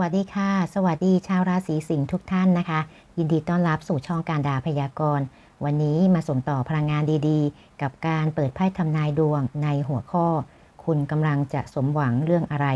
วัสดีค่ะ สวัสดีชาวราศีสิงห์ทุกท่านนะคะ ยินดีต้อนรับสู่ช่องการดาพยากรณ์ วันนี้มาส่งต่อพลังงานดีๆ กับการเปิดไพ่ทำนายดวงในหัวข้อ คุณกำลังจะสมหวังเรื่องอะไร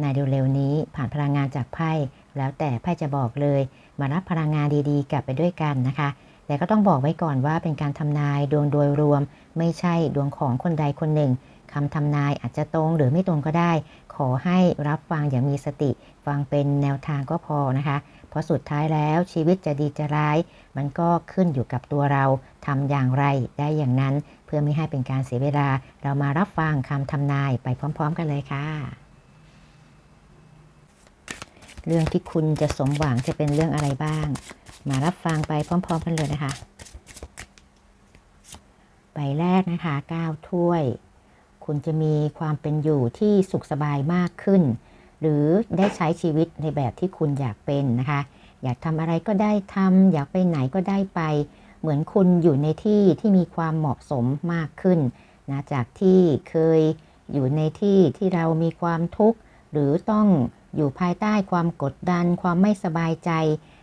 ในเร็วๆนี้ผ่านพลังงานจากไพ่แล้วแต่ไพ่จะบอกเลย มารับพลังงานดีๆ กลับไปด้วยกันนะคะ แต่ก็ต้องบอกไว้ก่อนว่าเป็นการทำนายดวงโดยรวม ไม่ใช่ดวงของคนใดคนหนึ่งคำทำนายอาจจะตรงหรือไม่ตรงก็ได้ ขอให้รับฟังอย่างมีสติ ฟังเป็นแนวทางก็พอนะคะ เพราะสุดท้ายแล้วชีวิตจะดีจะร้าย มันก็ขึ้นอยู่กับตัวเราทำอย่างไรได้อย่างนั้น เพื่อไม่ให้เป็นการเสียเวลา เรามารับฟังคำทำนายไปพร้อม ๆ กันเลยค่ะ เรื่องที่คุณจะสมหวังจะเป็นเรื่องอะไรบ้าง มารับฟังไปพร้อม ๆ กันเลยนะคะ ใบแรกนะคะ9ถ้วย คุณจะมีความเป็นอยู่ที่สุขสบายมากขึ้น หรือได้ใช้ชีวิตในแบบที่คุณอยากเป็นนะคะ อยากทำอะไรก็ได้ทำอยากไปไหนก็ได้ไป เหมือนคุณอยู่ในที่ที่มีความเหมาะสมมากขึ้นนะจากที่เคยอยู่ในที่ที่เรามีความทุกข์หรือต้อง อยู่ภายใต้ความกดดัน ความไม่สบายใจ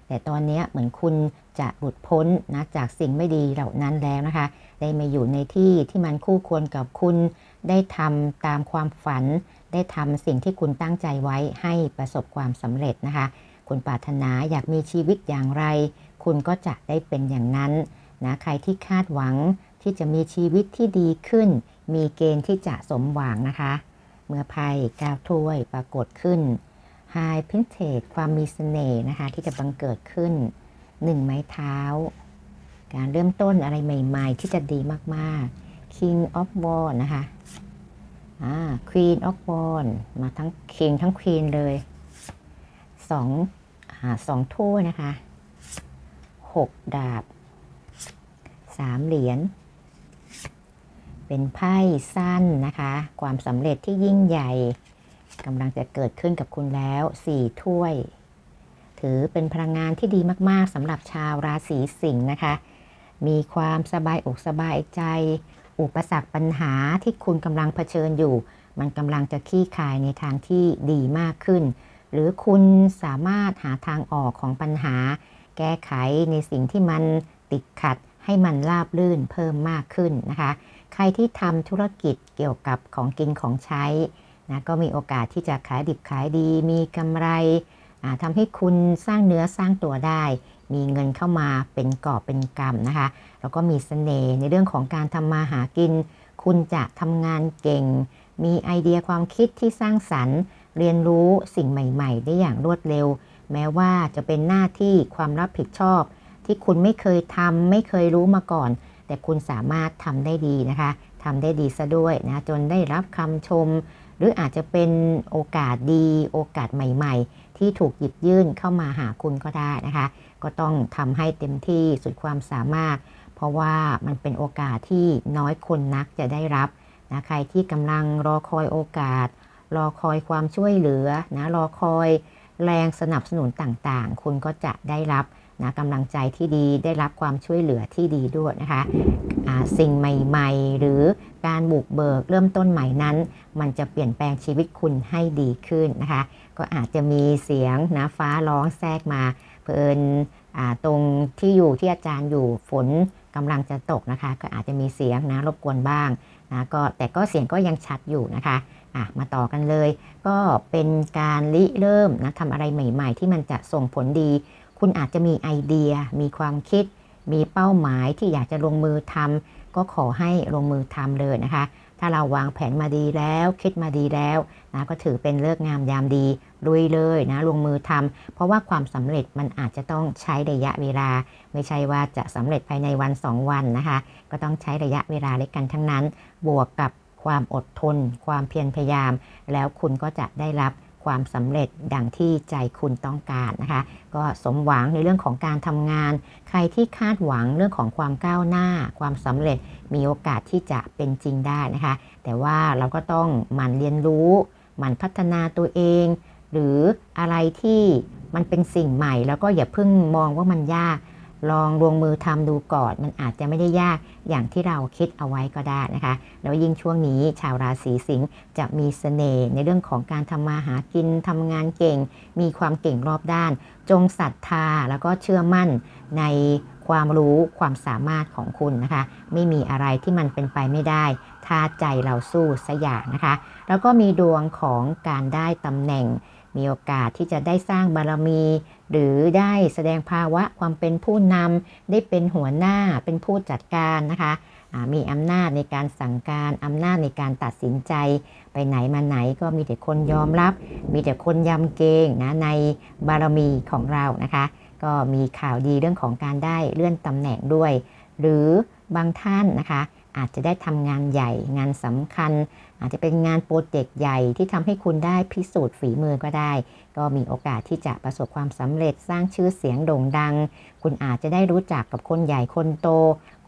แต่ตอนนี้เหมือนคุณจะหลุดพ้นนะจากสิ่งไม่ดีเหล่านั้นแล้วนะคะ ได้มาอยู่ในที่ที่มันคู่ควรกับคุณ ได้ทำตามความฝัน ได้ทำสิ่งที่คุณตั้งใจไว้ให้ประสบความสำเร็จนะคะ คุณปรารถนาอยากมีชีวิตอย่างไร คุณก็จะได้เป็นอย่างนั้นนะใครที่คาดหวังที่จะมีชีวิตที่ดีขึ้น มีเกณฑ์ที่จะสมหวังนะคะ เมื่อไพ่ก้าวถ้วยปรากฏขึ้น High p i n t e ความมีเสน่ห์นะคะ ที่จะบังเกิดขึ้นหนึ่งไม้เท้า การเริ่มต้นอะไรใหม่ ๆ ที่จะดีมากๆ King of w a n d นะคะอ่า Queen of w a n d มาทั้ง King ทั้ง Queen เลยสองอ่าสองถ้วยนะคะหกดาบสามเหรียญเป็นไพ่สั้นนะคะ ความสำเร็จที่ยิ่งใหญ่ กำลังจะเกิดขึ้นกับคุณแล้วสี่ถ้วย ถือเป็นพลังงานที่ดีมาก ๆสำหรับชาวราศีสิงห์นะคะ มีความสบายอกสบายใจ อุปสรรคปัญหาที่คุณกำลังเผชิญอยู่ มันกำลังจะคลี่คลายในทางที่ดีมากขึ้น หรือคุณสามารถหาทางออกของปัญหา แก้ไขในสิ่งที่มันติดขัดให้มันราบลื่นเพิ่มมากขึ้นนะคะ ใครที่ทำธุรกิจเกี่ยวกับของกินของใช้ นะก็มีโอกาสที่จะขายดิบขายดีมีกำไรทำให้คุณสร้างเนื้อสร้างตัวได้ มีเงินเข้ามาเป็นกอบเป็นกำนะคะ แล้วก็มีสเสน่ห์ในเรื่องของการทำมาหากิน คุณจะทำงานเก่ง มีไอเดียความคิดที่สร้างสรรค์ เรียนรู้สิ่งใหม่ ๆ ได้อย่างรวดเร็ว แม้ว่าจะเป็นหน้าที่ความรับผิดชอบ ที่คุณไม่เคยทำไม่เคยรู้มาก่อน แต่คุณสามารถทำได้ดีนะคะทำได้ดีซะด้วยนะจนได้รับคำชม หรืออาจจะเป็นโอกาสดีโอกาสใหม่ ๆ ที่ถูกหยิบยื่นเข้ามาหาคุณก็ได้นะคะ ก็ต้องทำให้เต็มที่สุดความสามารถ เพราะว่ามันเป็นโอกาสที่น้อยคนนักจะได้รับนะใครที่กำลังรอคอยโอกาส รอคอยความช่วยเหลือนะรอคอยแรงสนับสนุนต่างๆ คุณก็จะได้รับ นะกำลังใจที่ดีได้รับความช่วยเหลือที่ดีด้วยนะคะะสิ่งใหม่ๆ หรือการบุกเบิกเริ่มต้นใหม่นั้น มันจะเปลี่ยนแปลงชีวิตคุณให้ดีขึ้นนะคะ ก็อาจจะมีเสียงนะฟ้าร้องแทรกมา เพลินตรงที่อยู่ที่อาจารย์อยู่ฝนกำลังจะตกนะคะ ก็อาจจะมีเสียงนะรบกวนบ้างนะก็แต่ก็เสียงก็ยังชัดอยู่นะคะอะมาต่อกันเลย ก็เป็นการริเริ่มนะทำอะไรใหม่ ๆ ที่มันจะส่งผลดี คุณอาจจะมีไอเดีย มีความคิด มีเป้าหมายที่อยากจะลงมือทำก็ขอให้ลงมือทำเลยนะคะ ถ้าเราวางแผนมาดีแล้ว คิดมาดีแล้วนะก็ถือเป็นเลิกงามยามดีลุยเลยนะลงมือทำเพราะว่าความสำเร็จมันอาจจะต้องใช้ระยะเวลา ไม่ใช่ว่าจะสำเร็จภายในวัน 2 วันนะคะ ก็ต้องใช้ระยะเวลาเล็กกันทั้งนั้น บวกกับความอดทน ความเพียรพยายาม แล้วคุณก็จะได้รับ ความสำเร็จดังที่ใจคุณต้องการนะคะ ก็สมหวังในเรื่องของการทำงาน ใครที่คาดหวังเรื่องของความก้าวหน้า ความสำเร็จมีโอกาสที่จะเป็นจริงได้นะคะ แต่ว่าเราก็ต้องหมั่นเรียนรู้หมั่นพัฒนาตัวเอง หรืออะไรที่มันเป็นสิ่งใหม่ แล้วก็อย่าเพิ่งมองว่ามันยาก ลองลงมือทำดูก่อน มันอาจจะไม่ได้ยากอย่างที่เราคิดเอาไว้ก็ได้นะคะ แล้วยิ่งช่วงนี้ชาวราศีสิงห์จะมีเสน่ห์ในเรื่องของการทำมาหากินทำงานเก่ง มีความเก่งรอบด้าน จงศรัทธาแล้วก็เชื่อมั่นในความรู้ความสามารถของคุณนะคะ ไม่มีอะไรที่มันเป็นไปไม่ได้ ถ้าใจเราสู้สกอย่างนะคะ แล้วก็มีดวงของการได้ตำแหน่ง มีโอกาสที่จะได้สร้างบารมี หรือได้แสดงภาวะความเป็นผู้นำได้เป็นหัวหน้าเป็นผู้จัดการนะคะมีอำนาจในการสั่งการ อำนาจในการตัดสินใจ ไปไหนมาไหนก็มีแต่คนยอมรับ มีแต่คนยำเกรงนะในบารมีของเรานะคะ ก็มีข่าวดีเรื่องของการได้เลื่อนตำแหน่งด้วย หรือบางท่านนะคะ อาจจะได้ทำงานใหญ่ งานสำคัญ อาจจะเป็นงานโปรเจกต์ใหญ่ที่ทำให้คุณได้พิสูจน์ฝีมือก็ได้ ก็มีโอกาสที่จะประสบความสำเร็จสร้างชื่อเสียงโด่งดัง คุณอาจจะได้รู้จักกับคนใหญ่คนโต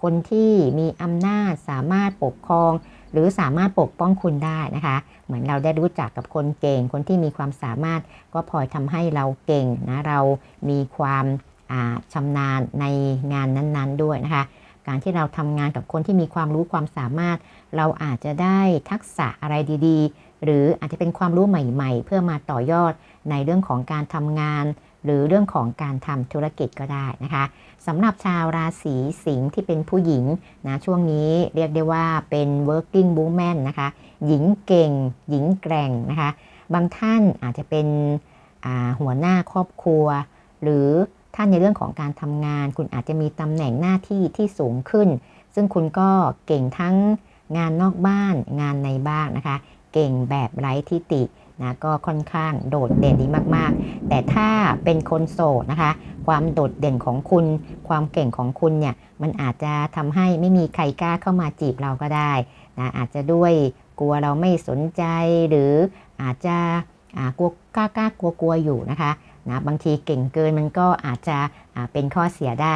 คนที่มีอำนาจสามารถปกครอง หรือสามารถปกป้องคุณได้นะคะ เหมือนเราได้รู้จักกับคนเก่ง คนที่มีความสามารถ ก็พลอยทำให้เราเก่งนะเรามีความอาชำนาญในงานนั้นๆด้วยนะคะ การที่เราทำงานกับคนที่มีความรู้ความสามารถ เราอาจจะได้ทักษะอะไรดีๆ หรืออาจจะเป็นความรู้ใหม่ๆ เพื่อมาต่อยอดในเรื่องของการทำงาน หรือเรื่องของการทำธุรกิจก็ได้นะคะสำหรับชาวราศีสิงห์ที่เป็นผู้หญิงนะช่วงนี้เรียกได้ว่าเป็น working woman นะคะหญิงเก่ง หญิงแกร่งนะคะบางท่านอาจจะเป็นหัวหน้าครอบครัว หรือ ท่านในเรื่องของการทำงาน คุณอาจจะมีตำแหน่งหน้าที่ที่สูงขึ้น ซึ่งคุณก็เก่งทั้งงานนอกบ้านงานในบ้านนะคะ เก่งแบบไร้ทิฏฐินะก็ค่อนข้างโดดเด่นดีมากๆ แต่ถ้าเป็นคนโสดนะคะ ความโดดเด่นของคุณ ความเก่งของคุณเนี่ยมันอาจจะทำให้ไม่มีใครกล้าเข้ามาจีบเราก็ได้นะอาจจะด้วยกลัวเราไม่สนใจหรืออาจจะกลัวกล้ากล้ากลัวกลัวอยู่นะคะ นะบางทีเก่งเกินมันก็อาจจะเป็นข้อเสียได้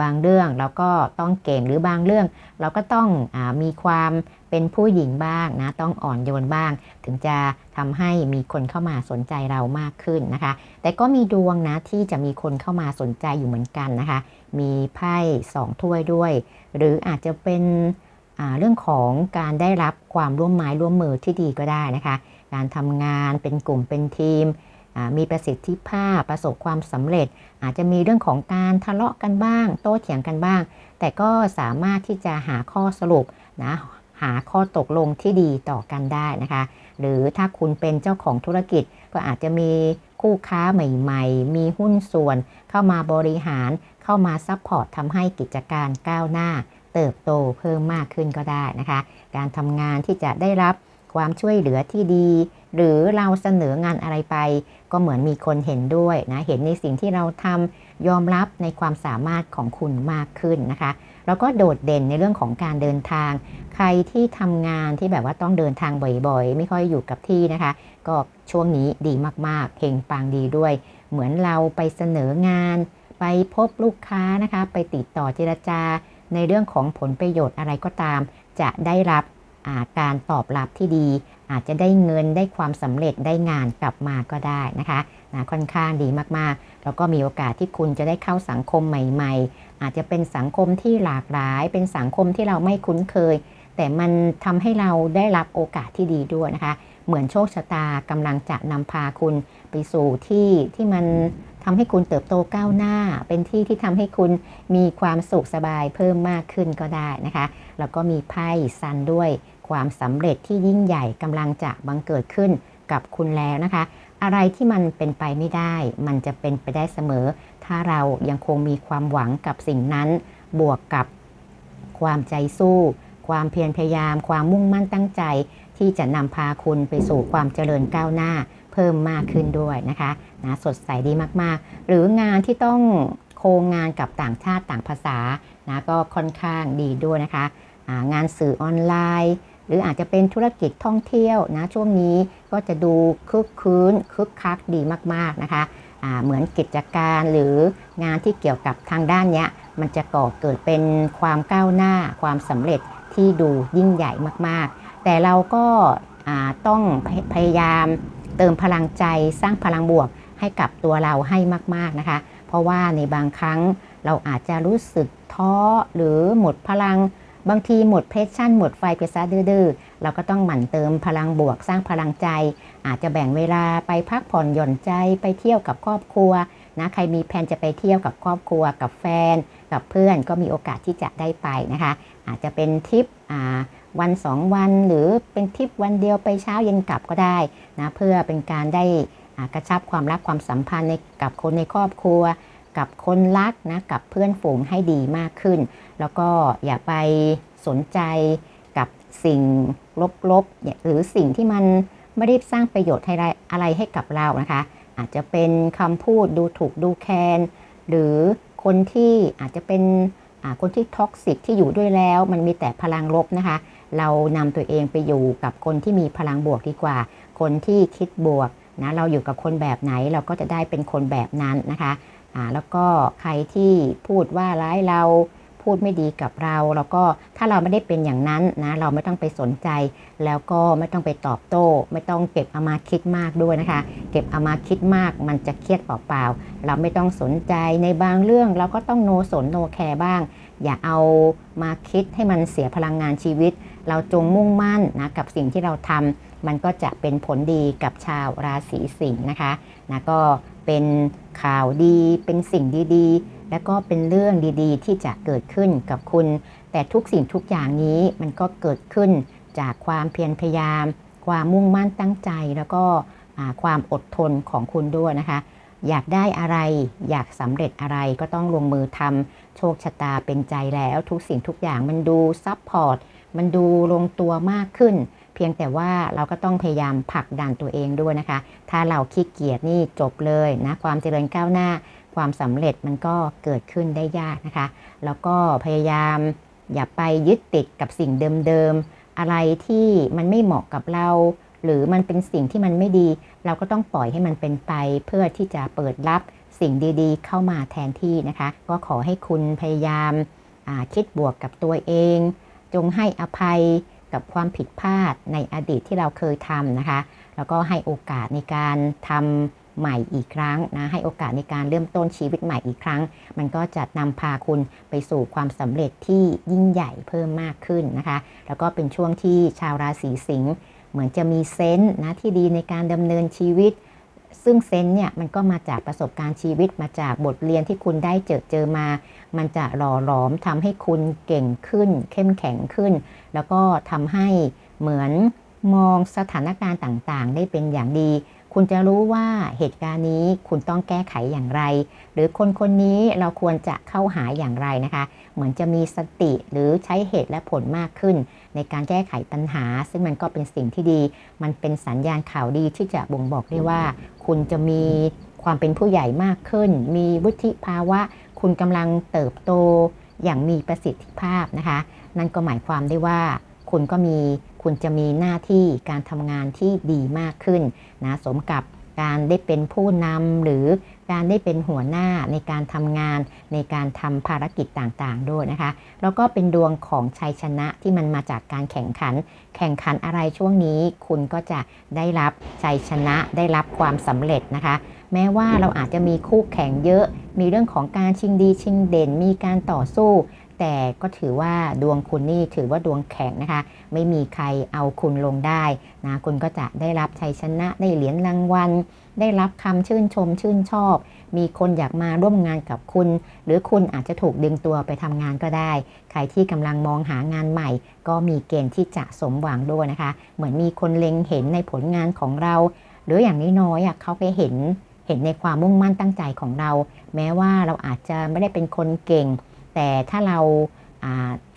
บางเรื่องเราก็ต้องเก่งหรือบางเรื่อง เราก็ต้องอมีความเป็นผู้หญิงบ้างนะต้องอ่อนโยนบ้าง ถึงจะทำให้มีคนเข้ามาสนใจเรามากขึ้นนะคะ แต่ก็มีดวงนะที่จะมีคนเข้ามาสนใจอยู่เหมือนกันนะคะ มีไพ่สองถ้วยด้วย หรืออาจจะเป็นเรื่องของการได้รับความร่วมไม้ร่วมมือที่ดีก็ได้นะคะ การทำงานเป็นกลุ่มเป็นทีม มีประสิทธิภาพประสบความสำเร็จ อาจจะมีเรื่องของการทะเลาะกันบ้าง โต้เถียงกันบ้าง แต่ก็สามารถที่จะหาข้อสรุปนะหาข้อตกลงที่ดีต่อกันได้นะคะ หรือถ้าคุณเป็นเจ้าของธุรกิจก็อาจจะมีคู่ค้าใหม่ๆ มีหุ้นส่วน เข้ามาบริหารเข้ามาซัพพอร์ตทำให้กิจการก้าวหน้า เติบโตเพิ่มมากขึ้นก็ได้นะคะ การทำงานที่จะได้รับความช่วยเหลือที่ดี หรือเราเสนองานอะไรไป ก็เหมือนมีคนเห็นด้วยนะเห็นในสิ่งที่เราทำยอมรับในความสามารถของคุณมากขึ้นนะคะ แล้วก็โดดเด่นในเรื่องของการเดินทาง ใครที่ทำงานที่แบบว่าต้องเดินทางบ่อยๆ ไม่ค่อยอยู่กับที่นะคะ ก็ช่วงนี้ดีมากๆเฮงปังดีด้วย เหมือนเราไปเสนองาน ไปพบลูกค้านะคะ ไปติดต่อเจรจา ในเรื่องของผลประโยชน์อะไรก็ตาม จะได้รับาการตอบรับที่ดี อาจจะได้เงินได้ความสำเร็จได้งานกลับมาก็ได้นะคะนะค่อนข้างดีมากๆ แล้วก็มีโอกาสที่คุณจะได้เข้าสังคมใหม่ๆ อาจจะเป็นสังคมที่หลากหลาย เป็นสังคมที่เราไม่คุ้นเคย แต่มันทำให้เราได้รับโอกาสที่ดีด้วยนะคะ เหมือนโชคชะตากำลังจะนำพาคุณไปสู่ที่ที่มันทำให้คุณเติบโตก้าวหน้า เป็นที่ที่ทำให้คุณมีความสุขสบายเพิ่มมากขึ้นก็ได้นะคะ แล้วก็มีไพ่ซันด้วย ความสำเร็จที่ยิ่งใหญ่กำลังจะบังเกิดขึ้นกับคุณแล้วนะคะ อะไรที่มันเป็นไปไม่ได้ มันจะเป็นไปได้เสมอ ถ้าเรายังคงมีความหวังกับสิ่งนั้น บวกกับความใจสู้ ความเพียรพยายาม ความมุ่งมั่นตั้งใจ ที่จะนำพาคุณไปสู่ความเจริญก้าวหน้า เพิ่มมากขึ้นด้วยนะคะนะสดใสดีมากๆ หรืองานที่ต้องโครงงานกับต่างชาติต่างภาษานะก็ค่อนข้างดีด้วยนะคะ งานสื่อออนไลน์ หรืออาจจะเป็นธุรกิจท่องเที่ยวนะช่วงนี้ก็จะดูคึกคืนคึกคักดีมากๆนะคะเหมือนกิจการหรืองานที่เกี่ยวกับทางด้านเนี้ยมันจะก่อเกิดเป็นความก้าวหน้าความสำเร็จที่ดูยิ่งใหญ่มากๆ แต่เราก็ต้องพยพยายามเติมพลังใจสร้างพลังบวกให้กับตัวเราให้มากๆนะคะ เพราะว่าในบางครั้งเราอาจจะรู้สึกท้อหรือหมดพลัง บางทีหมดเพชชั่นหมดไฟไปซะดื้อๆเราก็ต้องหมั่นเติมพลังบวกสร้างพลังใจ อาจจะแบ่งเวลาไปพักผ่อนหย่อนใจไปเที่ยวกับครอบครัวนะใครมีแผนจะไปเที่ยวกับครอบครัวกับแฟน กับเพื่อนก็มีโอกาสที่จะได้ไปนะคะ อาจจะเป็นทริปวันสองวันหรือเป็นทริปวันเดียวไปเช้าเย็นกลับก็ได้นะเพื่อเป็นการได้กระชับความรักความสัมพันธ์ในกับคนในครอบครัว กับคนรักนะกับเพื่อนฝูงให้ดีมากขึ้น แล้วก็อย่าไปสนใจกับสิ่งลบๆหรือสิ่งที่มันไม่ได้สร้างประโยชน์ให้ได้อะไรให้กับเรานะคะ อาจจะเป็นคำพูดดูถูกดูแคลนหรือคนที่อาจจะเป็นคนที่ท็อกซิกที่อยู่ด้วยแล้ว มันมีแต่พลังลบนะคะ เรานำตัวเองไปอยู่กับคนที่มีพลังบวกดีกว่า คนที่คิดบวกนะเราอยู่กับคนแบบไหนเราก็จะได้เป็นคนแบบนั้นนะคะแล้วก็ใครที่พูดว่าร้ายเรา พูดไม่ดีกับเรา แล้วก็ถ้าเราไม่ได้เป็นอย่างนั้นนะเราไม่ต้องไปสนใจ แล้วก็ไม่ต้องไปตอบโต้ ไม่ต้องเก็บเอามาคิดมากด้วยนะคะ เก็บเอามาคิดมากมันจะเครียดเปล่าๆเราไม่ต้องสนใจในบางเรื่องเราก็ต้องโนสนโนแคร์บ้าง อย่าเอามาคิดให้มันเสียพลังงานชีวิต เราจงมุ่งมั่นนะกับสิ่งที่เราทำมันก็จะเป็นผลดีกับชาวราศีสิงห์นะคะนะก็เป็นข่าวดีเป็นสิ่งดีๆ และก็เป็นเรื่องดีๆ ที่จะเกิดขึ้นกับคุณ แต่ทุกสิ่งทุกอย่างนี้มันก็เกิดขึ้นจากความเพียรพยายาม ความมุ่งมั่นตั้งใจ แล้วก็ความอดทนของคุณด้วยนะคะ อยากได้อะไร อยากสำเร็จอะไรก็ต้องลงมือทำโชคชะตาเป็นใจแล้ว ทุกสิ่งทุกอย่างมันดูซับพอร์ตมันดูลงตัวมากขึ้น เพียงแต่ว่าเราก็ต้องพยายามผลักดันตัวเองด้วยนะคะ ถ้าเราขี้เกียจนี่จบเลยนะความเจริญก้าวหน้า ความสำเร็จมันก็เกิดขึ้นได้ยากนะคะ แล้วก็พยายามอย่าไปยึดติดกับสิ่งเดิมๆ อะไรที่มันไม่เหมาะกับเรา หรือมันเป็นสิ่งที่มันไม่ดี เราก็ต้องปล่อยให้มันเป็นไป เพื่อที่จะเปิดรับสิ่งดีๆ เข้ามาแทนที่นะคะ ก็ขอให้คุณพยายามาคิดบวกกับตัวเอง จงให้อภัยกับความผิดพลาดในอดีตที่เราเคยทำนะคะ แล้วก็ให้โอกาสในการทำ ใหม่อีกครั้งนะให้โอกาสในการเริ่มต้นชีวิตใหม่อีกครั้ง มันก็จะนำพาคุณไปสู่ความสำเร็จที่ยิ่งใหญ่เพิ่มมากขึ้นนะคะ แล้วก็เป็นช่วงที่ชาวราศีสิงห์เหมือนจะมีเซนส์นะที่ดีในการดำเนินชีวิต ซึ่งเซนส์เนี่ยมันก็มาจากประสบการณ์ชีวิตมาจากบทเรียนที่คุณได้เจอเจอมา มันจะหล่อหลอมทำให้คุณเก่งขึ้น เข้มแข็งขึ้น แล้วก็ทำให้เหมือนมองสถานการณ์ต่างๆ ได้เป็นอย่างดี คุณจะรู้ว่าเหตุการณ์นี้คุณต้องแก้ไขอย่างไร หรือคนคนนี้เราควรจะเข้าหาอย่างไรนะคะ เหมือนจะมีสติหรือใช้เหตุและผลมากขึ้น ในการแก้ไขปัญหา ซึ่งมันก็เป็นสิ่งที่ดี มันเป็นสัญญาณข่าวดีที่จะบ่งบอกได้ว่า คุณจะมีความเป็นผู้ใหญ่มากขึ้น มีวุฒิภาวะ คุณกำลังเติบโตอย่างมีประสิทธิภาพนะคะ นั่นก็หมายความได้ว่าคุณก็มี คุณจะมีหน้าที่การทำงานที่ดีมากขึ้นนะสมกับการได้เป็นผู้นำหรือการได้เป็นหัวหน้าในการทำงานในการทำภารกิจต่างๆ ด้วยนะคะ แล้วก็เป็นดวงของชัยชนะที่มันมาจากการแข่งขัน แข่งขันอะไรช่วงนี้ คุณก็จะได้รับชัยชนะได้รับความสำเร็จนะคะ แม้ว่าเราอาจจะมีคู่แข่งเยอะ มีเรื่องของการชิงดีชิงเด่น มีการต่อสู้ แต่ก็ถือว่าดวงคุณนี่ถือว่าดวงแข็งนะคะ ไม่มีใครเอาคุณลงได้นะคุณก็จะได้รับชัยชนะได้เหรียญรางวัล ได้รับคำชื่นชมชื่นชอบ มีคนอยากมาร่วมงานกับคุณ หรือคุณอาจจะถูกดึงตัวไปทำงานก็ได้ ใครที่กำลังมองหางานใหม่ ก็มีเกณฑ์ที่จะสมหวังด้วยนะคะ เหมือนมีคนเล็งเห็นในผลงานของเรา หรืออย่างน้อยๆเขาไปเห็นเห็นในความมุ่งมั่นตั้งใจของเรา แม้ว่าเราอาจจะไม่ได้เป็นคนเก่ง แต่ถ้าเรา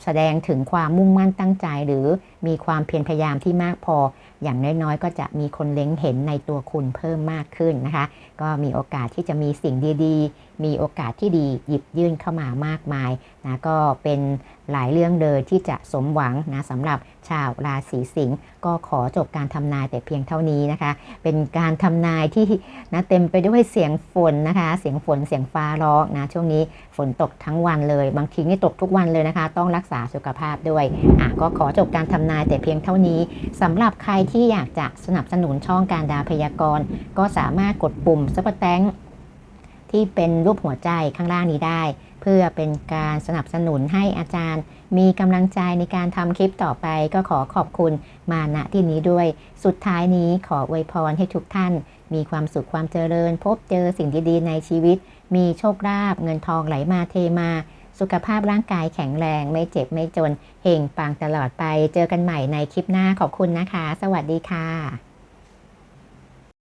แสดงถึงความมุ่งมั่นตั้งใจ หรือมีความเพียรพยายามที่มากพอ อย่างน้อยๆ ก็จะมีคนเล็งเห็นในตัวคุณเพิ่มมากขึ้นนะคะ ก็มีโอกาสที่จะมีสิ่งดีๆ มีโอกาสที่ดีหยิบยื่นเข้ามามากมายนะก็เป็นหลายเรื่องเลยที่จะสมหวังนะสำหรับชาวราศีสิงห์ก็ขอจบการทำนายแต่เพียงเท่านี้นะคะ เป็นการทำนายที่นะเต็มไปด้วยเสียงฝนนะคะ เสียงฝนเสียงฟ้าร้องนะช่วงนี้ฝนตกทั้งวันเลย บางทีนี่ตกทุกวันเลยนะคะ ต้องรักษาสุขภาพด้วยอะก็ขอจบการทำนายแต่เพียงเท่านี้สำหรับใครที่อยากจะสนับสนุนช่องการดาพยากรณ์ ก็สามารถกดปุ่มซัพเปอร์แตงที่เป็นรูปหัวใจข้างล่างนี้ได้ เพื่อเป็นการสนับสนุนให้อาจารย์ มีกำลังใจในการทำคลิปต่อไป ก็ขอขอบคุณมาณที่นี้ด้วย สุดท้ายนี้ขออวยพรให้ทุกท่าน มีความสุขความเจริญ พบเจอสิ่งดีๆในชีวิต มีโชคลาภเงินทองไหลมาเทมา สุขภาพร่างกายแข็งแรง ไม่เจ็บไม่จนเฮงปังตลอดไป เจอกันใหม่ในคลิปหน้าขอบคุณนะคะ สวัสดีค่ะ